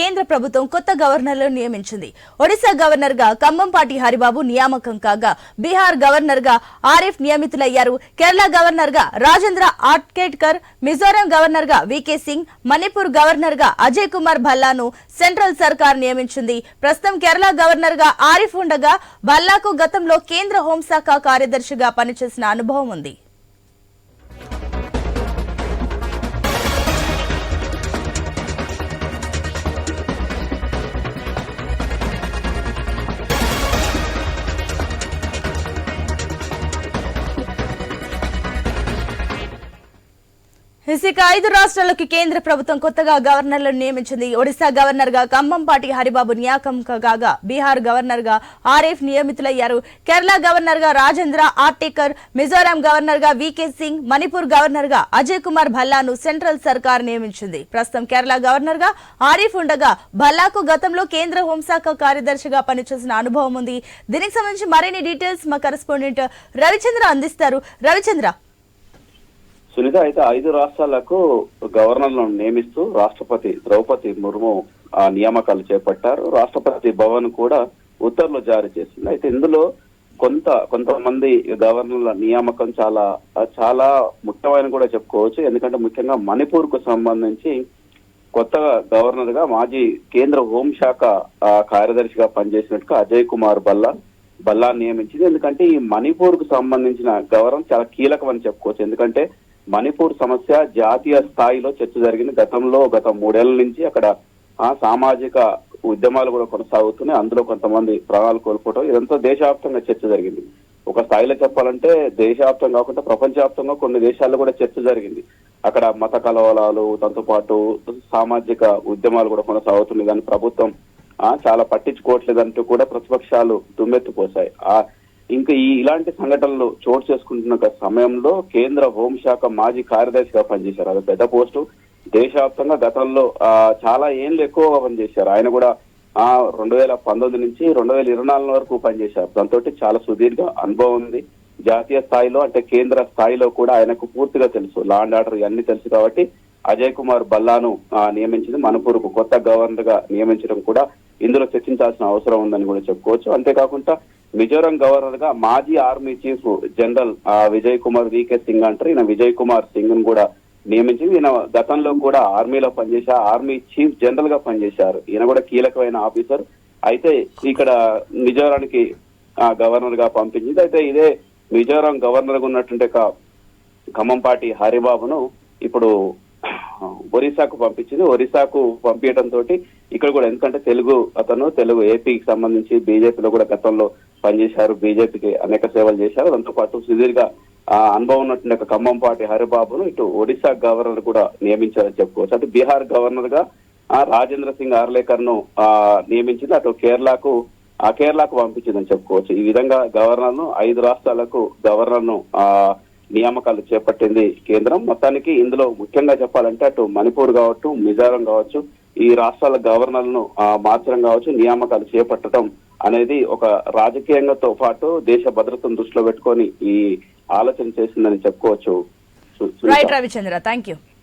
కేంద్ర ప్రభుత్వం కొత్త గవర్నర్లను నియమించింది. ఒడిశా గవర్నర్గా ఖమ్మంపాటి హరిబాబు నియామకం కాగా బీహార్ గవర్నర్గా ఆరిఫ్ నియమితులయ్యారు. కేరళ గవర్నర్గా రాజేంద్ర ఆట్కేట్కర్ మిజోరాం గవర్నర్గా వికే సింగ్ మణిపూర్ గవర్నర్గా అజయ్ కుమార్ భల్లాను సెంట్రల్ సర్కార్ నియమించింది. ప్రస్తుతం కేరళ గవర్నర్గా ఆరిఫ్ ఉండగా భల్లాకు గతంలో కేంద్ర హోంశాఖ కార్యదర్శిగా పనిచేసిన అనుభవం ఉంది. ఇక ఐదు రాష్ట్రాలకు కేంద్ర ప్రభుత్వం కొత్తగా గవర్నర్లను నియమించింది. ఒడిశా గవర్నర్గా కంబంపాటి హరిబాబు నియామకం కాగా బీహార్ గవర్నర్గా ఆర్ఎఫ్ నియమితులయ్యారు. కేరళ గవర్నర్గా రాజేంద్ర ఆర్టేకర్ మిజోరాం గవర్నర్గా వికే సింగ్ మణిపూర్ గవర్నర్గా అజయ్ కుమార్ భల్లాను సెంట్రల్ సర్కార్ నియమించింది. ప్రస్తుతం కేరళ గవర్నర్గా ఆరిఫ్ ఉండగా భల్లాకు గతంలో కేంద్ర హోంశాఖ కార్యదర్శిగా పనిచేసిన అనుభవం ఉంది. దీనికి సంబంధించి మరిన్ని డీటెయిల్స్ మా కరెస్పాండెంట్ రవిచంద్ర అందిస్తారు. రవిచంద్ర. సునీత అయితే ఐదు రాష్ట్రాలకు గవర్నర్లను నియమిస్తూ రాష్ట్రపతి ద్రౌపది ముర్ము ఆ నియామకాలు చేపట్టారు. రాష్ట్రపతి భవన్ కూడా ఉత్తర్వులు జారీ చేసింది. అయితే ఇందులో కొంత కొంతమంది గవర్నర్ల నియామకం చాలా చాలా ముఖ్యమైన కూడా చెప్పుకోవచ్చు. ఎందుకంటే ముఖ్యంగా మణిపూర్కు సంబంధించి కొత్తగా గవర్నర్గా మాజీ కేంద్ర హోంశాఖ ఆ, కార్యదర్శిగా పనిచేసినట్టుగా అజయ్ కుమార్ బల్లా బల్లా నియమించింది. ఎందుకంటే ఈ మణిపూర్కు సంబంధించిన గవర్నర్ చాలా కీలకమని చెప్పుకోవచ్చు. ఎందుకంటే మణిపూర్ సమస్య జాతీయ స్థాయిలో చర్చ జరిగింది. గతంలో గత మూడేళ్ళ నుంచి అక్కడ సామాజిక ఉద్యమాలు కూడా కొనసాగుతున్నాయి. అందులో కొంతమంది ప్రాణాలు కోల్పోవడం ఇదంతా దేశవ్యాప్తంగా చర్చ జరిగింది. ఒక స్థాయిలో చెప్పాలంటే దేశవ్యాప్తం కాకుండా ప్రపంచవ్యాప్తంగా కొన్ని దేశాల్లో కూడా చర్చ జరిగింది. అక్కడ మత కలవలాలు దాంతో పాటు సామాజిక ఉద్యమాలు కూడా కొనసాగుతున్నాయి. దాన్ని ప్రభుత్వం చాలా పట్టించుకోవట్లేదంటూ కూడా ప్రతిపక్షాలు దుమ్మెత్తిపోసాయి. ఆ ఇంకా ఈ ఇలాంటి సంఘటనలు చోటు చేసుకుంటున్న సమయంలో కేంద్ర హోంశాఖ మాజీ కార్యదర్శిగా పనిచేశారు. అది పెద్ద పోస్టు. దేశవ్యాప్తంగా గతంలో చాలా ఏళ్ళు ఎక్కువగా పనిచేశారు. ఆయన కూడా ఆ రెండు వేల పంతొమ్మిది నుంచి రెండు వేల ఇరవై నాలుగు వరకు పనిచేశారు. దాంతో చాలా సుదీర్ఘ అనుభవం ఉంది. జాతీయ స్థాయిలో అంటే కేంద్ర స్థాయిలో కూడా ఆయనకు పూర్తిగా తెలుసు. లా అండ్ ఆర్డర్ ఇవన్నీ తెలుసు కాబట్టి అజయ్ కుమార్ బల్లాను నియమించింది. మణిపూర్కు కొత్త గవర్నర్గా నియమించడం కూడా ఇందులో చర్చించాల్సిన అవసరం ఉందని కూడా చెప్పుకోవచ్చు. అంతేకాకుండా మిజోరం గవర్నర్గా మాజీ ఆర్మీ చీఫ్ జనరల్ ఆ, విజయ్ కుమార్ వికే సింగ్ అంటారు ఈయన విజయ్ కుమార్ సింగ్ను కూడా నియమించింది ఈయన గతంలో కూడా ఆర్మీలో పనిచేశారు ఆర్మీ చీఫ్ జనరల్గా పనిచేశారు. ఈయన కూడా కీలకమైన ఆఫీసర్. అయితే ఇక్కడ మిజోరానికి ఆ, గవర్నర్గా పంపించింది. అయితే ఇదే మిజోరాం గవర్నర్గా ఉన్నటువంటి ఒక ఖమ్మంపాటి హరిబాబును ఇప్పుడు ఒరిస్సాకు పంపించింది. ఒరిస్సాకు పంపించడం తోటి ఇక్కడ కూడా ఎందుకంటే తెలుగు అతను తెలుగు ఏపీకి సంబంధించి బీజేపీలో కూడా గతంలో పనిచేశారు బీజేపీకి అనేక సేవలు చేశారు. దాంతో పాటు సుదీర్ఘ అనుభవం ఉన్నటువంటి ఒక ఖమ్మంపాటి హరిబాబును ఇటు ఒడిశా గవర్నర్ కూడా నియమించారని చెప్పుకోవచ్చు. అటు బీహార్ గవర్నర్గా రాజేంద్ర సింగ్ ఆర్లేకర్ను ఆ, నియమించింది. అటు కేరళకు ఆ కేరళకు పంపించిందని చెప్పుకోవచ్చు. ఈ విధంగా గవర్నర్ను ఐదు రాష్ట్రాలకు గవర్నర్ను ఆ నియామకాలు చేపట్టింది కేంద్రం. మొత్తానికి ఇందులో ముఖ్యంగా చెప్పాలంటే అటు మణిపూర్ కావచ్చు మిజోరాం కావచ్చు ఈ రాష్ట్రాల గవర్నర్లను ఆ, మార్చడం కావచ్చు నియామకాలు చేపట్టడం అనేది ఒక రాజకీయంగాతో పాటు దేశ భద్రతను దృష్టిలో పెట్టుకొని ఈ ఆలోచన చేసిందని చెప్పుకోవచ్చు. Right Ravichandra thank you